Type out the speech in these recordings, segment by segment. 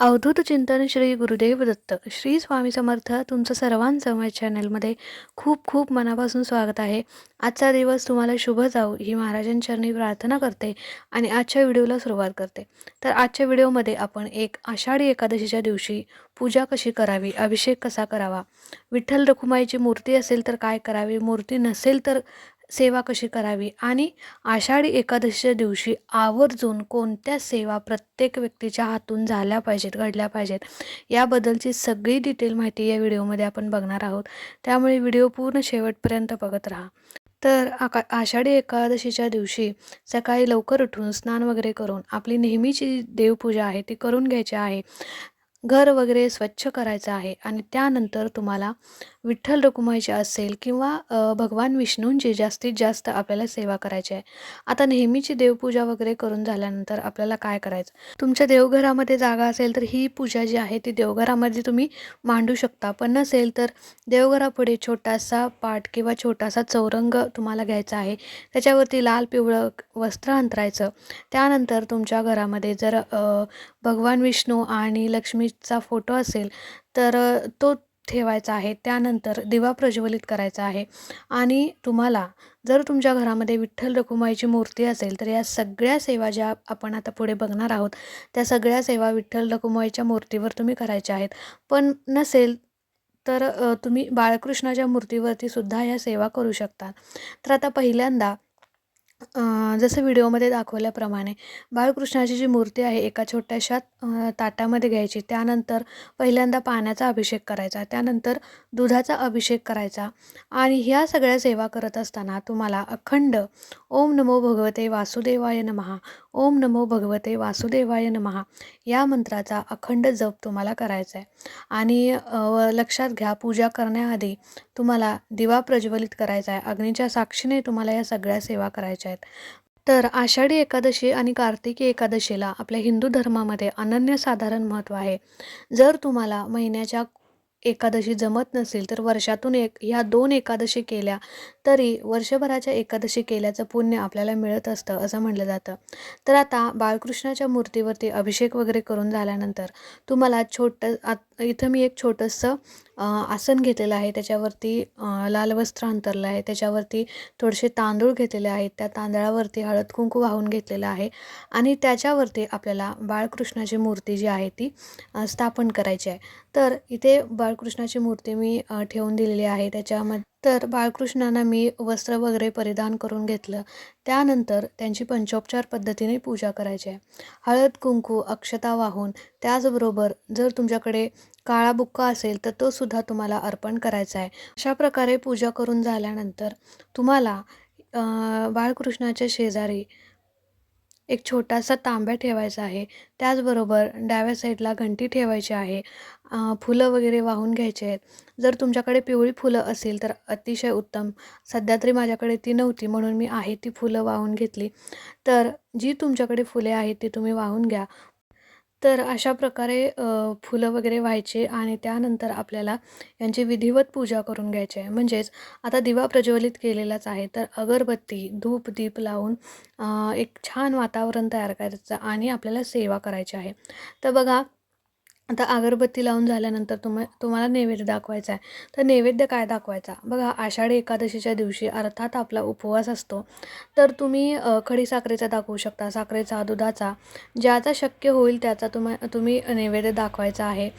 अवधूत चिंतन श्री गुरुदेव दत्त. श्री स्वामी समर्थ तुमचं सर्वांचं माझ्या चॅनलमध्ये खूप खूप मनापासून स्वागत आहे. आजचा दिवस तुम्हाला शुभ जाऊ ही महाराजांचरणी प्रार्थना करते आणि आजच्या व्हिडिओला सुरुवात करते. तर आजच्या व्हिडिओमध्ये आपण एक आषाढी एकादशीच्या दिवशी पूजा कशी करावी अभिषेक कसा करावा विठ्ठल रखुमाईची मूर्ती असेल तर काय करावी मूर्ती नसेल तर सेवा कशी करावी? आणि आषाढी एकादशीच्या दिवशी आवर्जून कोणत्या सेवा प्रत्येक व्यक्तीच्या हातून झाल्या पाहिजेत घडल्या पाहिजेत? याबद्दलची सगळी डिटेल माहिती या व्हिडिओमध्ये आपण बघणार आहोत. त्यामुळे व्हिडिओ पूर्ण शेवटपर्यंत बघत राहा. तर आका आषाढी एकादशीच्या दिवशी सकाळी लवकर उठून स्नान वगैरे करून आपली नेहमीची देवपूजा आहे ती करून घ्यायची आहे. घर वगैरे स्वच्छ करायचं आहे आणि त्यानंतर तुम्हाला विठ्ठल रखुमाईची असेल किंवा भगवान विष्णूंची जास्तीत जास्त आपल्याला सेवा करायची आहे. आता नेहमीची देवपूजा वगैरे करून झाल्यानंतर आपल्याला काय करायचं? तुमच्या देवघरामध्ये जागा असेल तर ही पूजा जी आहे ती देवघरामध्ये तुम्ही मांडू शकता. पण नसेल तर देवघरापुढे छोटासा पाट किंवा छोटासा चौरंग तुम्हाला घ्यायचा आहे. त्याच्यावरती लाल पिवळं वस्त्र अंतरायचं. त्यानंतर तुमच्या घरामध्ये जर भगवान विष्णू आणि लक्ष्मीचा फोटो असेल तर तो ठेवायचा आहे. त्यानंतर दिवा प्रज्वलित करायचा आहे. आणि तुम्हाला जर तुमच्या घरामध्ये विठ्ठल रखुमाईची मूर्ती असेल तर या सगळ्या सेवा ज्या आपण आता पुढे बघणार आहोत त्या सगळ्या सेवा विठ्ठल रखुमाईच्या मूर्तीवर तुम्ही करायच्या आहेत. पण नसेल तर तुम्ही बाळकृष्णाच्या मूर्तीवरती सुद्धा या सेवा करू शकता. तर आता पहिल्यांदा जसं व्हिडिओमध्ये दाखवल्याप्रमाणे बाळकृष्णाची जी मूर्ती आहे एका छोट्याशा ताटामध्ये घ्यायची. त्यानंतर पहिल्यांदा पाण्याचा अभिषेक करायचा. त्यानंतर दुधाचा अभिषेक करायचा. आणि ह्या सगळ्या सेवा करत असताना तुम्हाला अखंड ओम नमो भगवते वासुदेवाय नमहा ओम नमो भगवते वासुदेवाय नमहा या मंत्राचा अखंड जप तुम्हाला करायचा आहे आणि लक्षात घ्या पूजा करण्याआधी तुम्हाला दिवा प्रज्वलित करायचा आहे अग्नीच्या साक्षीने तुम्हाला या सगळ्या सेवा करायच्या आहेत. तर आषाढी एकादशी आणि कार्तिकी एकादशीला आपल्या हिंदू धर्मामध्ये अनन्यसाधारण महत्त्व आहे. जर तुम्हाला महिन्याच्या एकादशी जमत नसेल तर वर्षातून एक ह्या दोन एकादशी केल्या तरी वर्षभराच्या एकादशी केल्याचं पुण्य आपल्याला मिळत असतं असं म्हटलं जातं. तर आता बाळकृष्णाच्या मूर्तीवरती अभिषेक वगैरे करून झाल्यानंतर तुम्हाला छोटं इथं मी एक छोटंसं आसन घेतलेलं आहे. त्याच्यावरती लाल वस्त्र अंतरलं आहे. त्याच्यावरती थोडेसे तांदूळ घेतलेले आहेत. त्या तांदळावरती हळद कुंकू वाहून घेतलेलं आहे. आणि त्याच्यावरती आपल्याला बाळकृष्णाची मूर्ती जी आहे ती स्थापन करायची आहे. तर इथे बाळकृष्णाची मूर्ती मी ठेवून दिलेली आहे. त्याच्यामध्ये तर बाळकृष्णांना मी वस्त्र वगैरे परिधान करून घेतलं. त्यानंतर त्यांची पंचोपचार पद्धतीने पूजा करायची. आहे हळद कुंकू अक्षता वाहून त्याचबरोबर जर तुमच्याकडे काळा बुक्का असेल तर तो सुद्धा तुम्हाला अर्पण करायचा आहे. अशा प्रकारे पूजा करून झाल्यानंतर तुम्हाला बाळकृष्णाच्या शेजारी एक छोटासा तांब्या ठेवायचा आहे. त्याचबरोबर डाव्या साईडला घंटी ठेवायची आहे. फुलं वगैरे वाहून घ्यायचे आहेत. जर तुमच्याकडे पिवळी फुलं असेल तर अतिशय उत्तम. सध्या तरी माझ्याकडे ती नव्हती म्हणून मी आहे ती फुलं वाहून घेतली. तर जी तुमच्याकडे फुले आहेत ती तुम्ही वाहून घ्या. तर अशा प्रकारे फुलं वगैरे व्हायचे आणि त्यानंतर आपल्याला यांची विधिवत पूजा करून घ्यायची आहे. म्हणजेच आता दिवा प्रज्वलित केलेलाच आहे तर अगरबत्ती धूप दीप लावून एक छान वातावरण तयार करायचं आणि आपल्याला सेवा करायची आहे. तर बघा आता अगरबत्ती लावून झाल्यानंतर तुम तुम्हाला नैवेद्य दाखवायचा आहे. तर नैवेद्य काय दाखवायचा? बघा आषाढी एकादशीच्या दिवशी अर्थात आपला उपवास असतो. तर तुम्ही खडी खडीसाखरेचा दाखवू शकता. साखरेचा दुधाचा. ज्याचा शक्य होईल त्याचा तुम्हा तुम्ही नैवेद्य दाखवायचा आहे.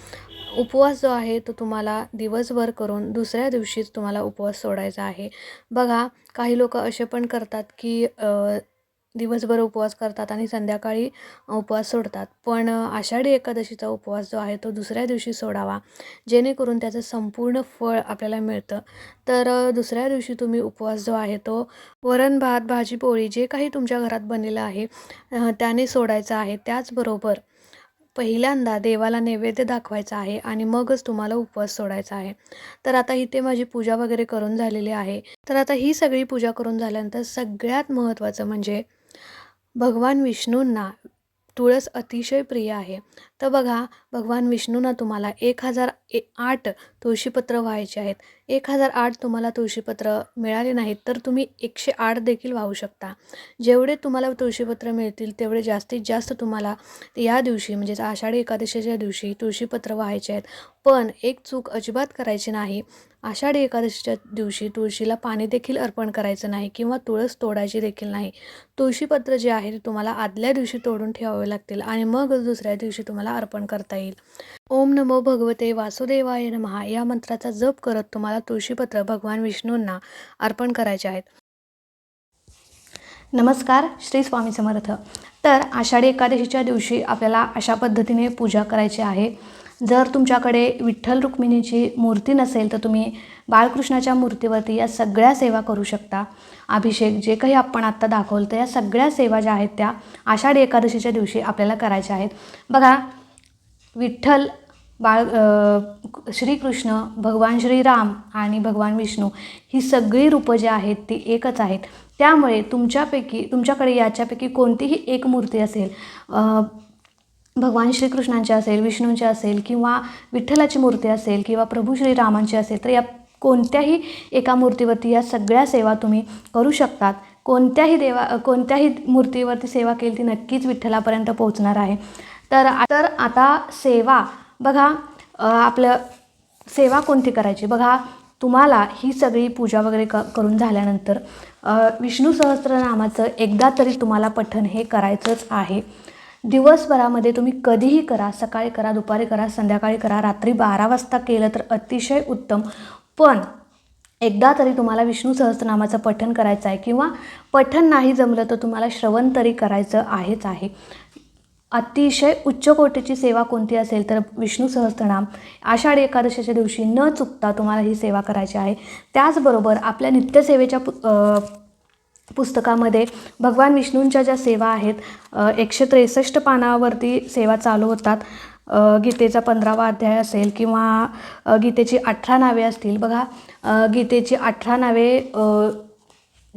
उपवास जो आहे तो तुम्हाला दिवसभर करून दुसऱ्या दिवशीच तुम्हाला उपवास सोडायचा आहे. बघा काही लोक असे पण करतात की दिवसभर उपवास करतात आणि संध्याकाळी उपवास सोडतात. पण आषाढी एकादशीचा उपवास जो आहे तो दुसऱ्या दिवशी सोडावा जेणेकरून त्याचं संपूर्ण फळ आपल्याला मिळतं. तर दुसऱ्या दिवशी तुम्ही उपवास जो आहे तो वरण भात भाजी पोळी जे काही तुमच्या घरात बनलेलं आहे त्याने सोडायचं आहे. त्याचबरोबर पहिल्यांदा देवाला नैवेद्य दाखवायचा आहे आणि मगच तुम्हाला उपवास सोडायचा आहे. तर आता इथे माझी पूजा वगैरे करून झालेली आहे. तर आता ही सगळी पूजा करून झाल्यानंतर सगळ्यात महत्त्वाचं म्हणजे भगवान विष्णूंना तुळस अतिशय प्रिय आहे. तर बघा भगवान विष्णूंना तुम्हाला एक हजार ए आठ तुळशीपत्र व्हायचे आहेत. एक हजार आठ तुम्हाला तुळशीपत्र मिळाले नाहीत तर तुम्ही एकशे आठ देखील वाहू शकता. जेवढे तुम्हाला तुळशीपत्र मिळतील तेवढे जास्तीत जास्त तुम्हाला या दिवशी म्हणजेच आषाढी एकादशीच्या दिवशी तुळशीपत्र व्हायचे आहेत. पण एक चूक अजिबात करायची नाही. आषाढी एकादशीच्या दिवशी तुळशीला पाणी देखील अर्पण करायचं नाही किंवा तुळस तोडायची देखील नाही. तुळशीपत्र जे आहे ते तुम्हाला आदल्या दिवशी तोडून ठेवावे लागतील आणि मग दुसऱ्या दिवशी तुम्हाला अर्पण करता येईल. ओम नमो भगवते वासुदेवाय नमहा या मंत्राचा जप करत तुम्हाला तुळशीपत्र भगवान विष्णूंना अर्पण करायचे आहेत. नमस्कार श्री स्वामी समर्थ. तर आषाढी एकादशीच्या दिवशी आपल्याला अशा पद्धतीने पूजा करायची आहे. जर तुमच्याकडे विठ्ठल रुक्मिणीची मूर्ती नसेल तर तुम्ही बाळकृष्णाच्या मूर्तीवरती या सगळ्या सेवा करू शकता. अभिषेक जे काही आपण आत्ता दाखवलं तर या सगळ्या सेवा ज्या आहेत त्या आषाढी एकादशीच्या दिवशी आपल्याला करायच्या आहेत. बघा विठ्ठल बाळ श्रीकृष्ण भगवान श्रीराम आणि भगवान विष्णू ही सगळी रूपं जी आहेत ती एकच आहेत. त्यामुळे तुमच्यापैकी तुमच्याकडे याच्यापैकी कोणतीही एक मूर्ती असेल भगवान श्रीकृष्णांची असेल विष्णूंची असेल किंवा विठ्ठलाची मूर्ती असेल किंवा प्रभू श्रीरामांची असेल तर या कोणत्याही एका मूर्तीवरती या सगळ्या सेवा तुम्ही करू शकतात. कोणत्याही देवा कोणत्याही मूर्तीवरती सेवा केली ती नक्कीच विठ्ठलापर्यंत पोहोचणार आहे. तर तर आता सेवा बघा आपलं सेवा कोणती करायची? बघा तुम्हाला ही सगळी पूजा वगैरे क करून झाल्यानंतर विष्णू सहस्त्रनामाचं एकदा तरी तुम्हाला पठण हे करायचंच आहे. दिवसभरामध्ये तुम्ही कधीही करा सकाळी करा दुपारी करा संध्याकाळी करा रात्री बारा वाजता केलं तर अतिशय उत्तम. पण एकदा तरी तुम्हाला विष्णू सहस्त्रनामाचं पठण करायचं आहे किंवा पठण नाही जमलं तर तुम्हाला श्रवण तरी करायचं आहेच आहे. अतिशय उच्च कोटीची सेवा कोणती असेल तर विष्णू सहस्त्रनाम. आषाढी एकादशीच्या दिवशी न चुकता तुम्हाला ही सेवा करायची आहे. त्याचबरोबर आपल्या नित्यसेवेच्या पु पुस्तकामध्ये भगवान विष्णूंच्या ज्या सेवा आहेत एकशे त्रेसष्ट पानावरती सेवा चालू होतात. गीतेचा पंधरावा अध्याय असेल किंवा गीतेची अठरा नावे असतील. बघा गीतेची अठरा नावे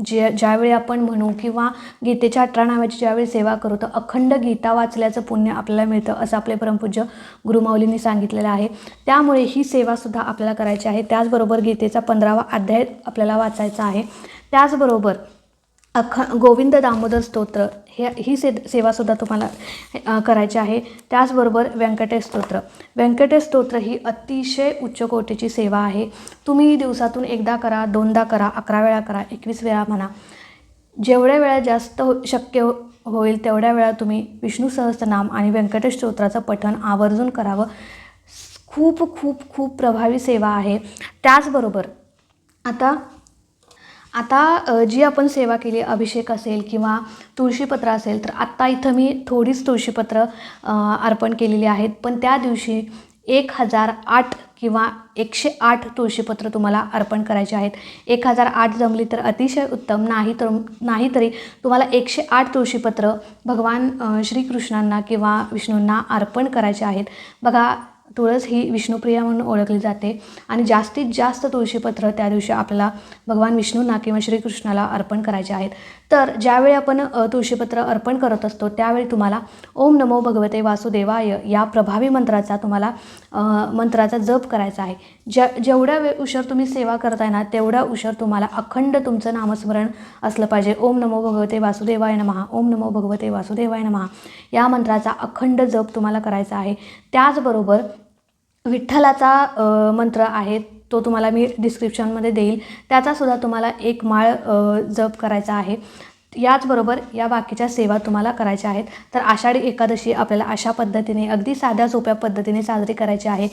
जे ज्यावेळी आपण म्हणू किंवा गीतेच्या अठरा नावाची ज्यावेळी सेवा करू तर अखंड गीता वाचल्याचं पुण्य आपल्याला मिळतं असं आपले परमपूज्य गुरुमाऊलींनी सांगितलेलं आहे. त्यामुळे ही सेवासुद्धा आपल्याला करायची आहे. त्याचबरोबर गीतेचा पंधरावा अध्याय आपल्याला वाचायचा आहे. त्याचबरोबर अख गोविंद दामोदर स्तोत्र हे ही से सेवासुद्धा तुम्हाला करायची आहे. त्याचबरोबर व्यंकटेश स्तोत्र. व्यंकटेश स्तोत्र ही अतिशय उच्च कोटीची सेवा आहे. तुम्ही दिवसातून एकदा करा दोनदा करा अकरा वेळा करा एकवीस वेळा म्हणा. जेवढ्या वेळा जास्त हो शक्य हो- होईल तेवढ्या वेळा तुम्ही विष्णू सहस्रनाम आणि व्यंकटेश स्तोत्राचं पठण आवर्जून करावं. खूप खूप खूप प्रभावी सेवा आहे. त्याचबरोबर आता आता जी आपण सेवा केली अभिषेक असेल किंवा तुळशीपत्र असेल तर आत्ता इथं मी थोडीच तुळशीपत्र अर्पण केलेली आहेत. पण त्या दिवशी एक हजार आठ किंवा एकशे आठ तुळशीपत्र तुम्हाला अर्पण करायचे आहेत. एक हजार आठ जमली तर अतिशय उत्तम. नाही तर नाही तरी तुम्हाला एकशे आठ तुळशीपत्र भगवान श्रीकृष्णांना किंवा विष्णूंना अर्पण करायचे आहेत. बघा तुळस ही विष्णुप्रिया म्हणून ओळखली जाते. आणि जास्तीत जास्त तुळशीपत्र त्या दिवशी आपल्याला भगवान विष्णूंना किंवा श्रीकृष्णाला अर्पण करायचे आहेत. तर ज्यावेळी आपण तुळशीपत्र अर्पण करत असतो त्यावेळी तुम्हाला ओम नमो भगवते वासुदेवाय या प्रभावी मंत्राचा तुम्हाला मंत्राचा जप करायचा आहे. ज्या जेवढ्या वेळ उशर तुम्ही सेवा करताय ना तेवढा उशर तुम्हाला अखंड तुमचं नामस्मरण असलं पाहिजे. ओम नमो भगवते वासुदेवाय नमहा ओम नमो भगवते वासुदेवाय नमहा या मंत्राचा अखंड जप तुम्हाला करायचा आहे. त्याचबरोबर विठ्ठलाचा मंत्र आहे तो तुम्हाला मी डिस्क्रिप्शनमध्ये देईल. त्याचासुद्धा तुम्हाला एक माळ जप करायचा आहे. याचबरोबर या बाकीच्या सेवा तुम्हाला करायच्या आहेत. तर आषाढी एकादशी आपल्याला अशा पद्धतीने अगदी साध्या सोप्या पद्धतीने साजरी करायची आहे.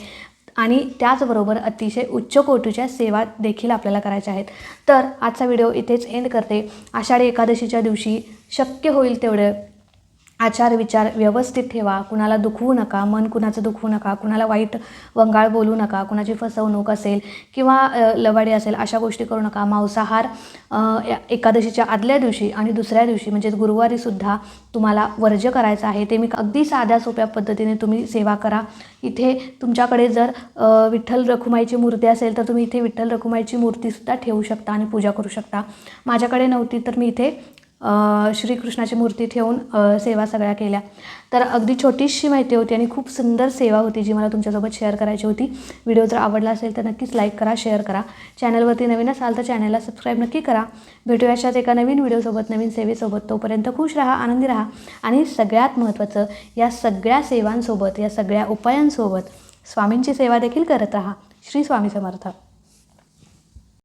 आणि त्याचबरोबर अतिशय उच्च कोटीच्या सेवा देखील आपल्याला करायच्या आहेत. तर आजचा व्हिडिओ इथेच एंड करते. आषाढी एकादशीच्या दिवशी शक्य होईल तेवढं आचार विचार व्यवस्थित ठेवा. कुणाला दुखवू नका मन कुणाचं दुखवू नका कुणाला वाईट वंगाळ बोलू नका कुणाची फसवणूक असेल किंवा लवाडी असेल अशा गोष्टी करू नका. मांसाहार या- एकादशीच्या आदल्या दिवशी आणि दुसऱ्या दिवशी म्हणजेच गुरुवारीसुद्धा तुम्हाला वर्ज्य करायचं आहे. ते मी अगदी साध्या सोप्या पद्धतीने तुम्ही सेवा करा. इथे तुमच्याकडे जर विठ्ठल रखुमाईची मूर्ती असेल तर तुम्ही इथे विठ्ठल रखुमाईची मूर्तीसुद्धा ठेवू शकता आणि पूजा करू शकता. माझ्याकडे नव्हती तर मी इथे श्रीकृष्णाची मूर्ती ठेवून सेवा सगळ्या केल्या. तर अगदी छोटीशी माहिती होती आणि खूप सुंदर सेवा होती जी मला तुमच्यासोबत शेअर करायची होती. व्हिडिओ जर आवडला असेल तर नक्कीच लाईक करा शेअर करा. चॅनलवरती नवीन असाल तर चॅनलला सबस्क्राईब नक्की करा. भेटूया अशाच एका नवीन व्हिडिओसोबत नवीन सेवेसोबत. तोपर्यंत खुश राहा आनंदी राहा आणि सगळ्यात महत्त्वाचं या सगळ्या सेवांसोबत या सगळ्या उपायांसोबत स्वामींची सेवा देखील करत राहा. श्री स्वामी समर्थ.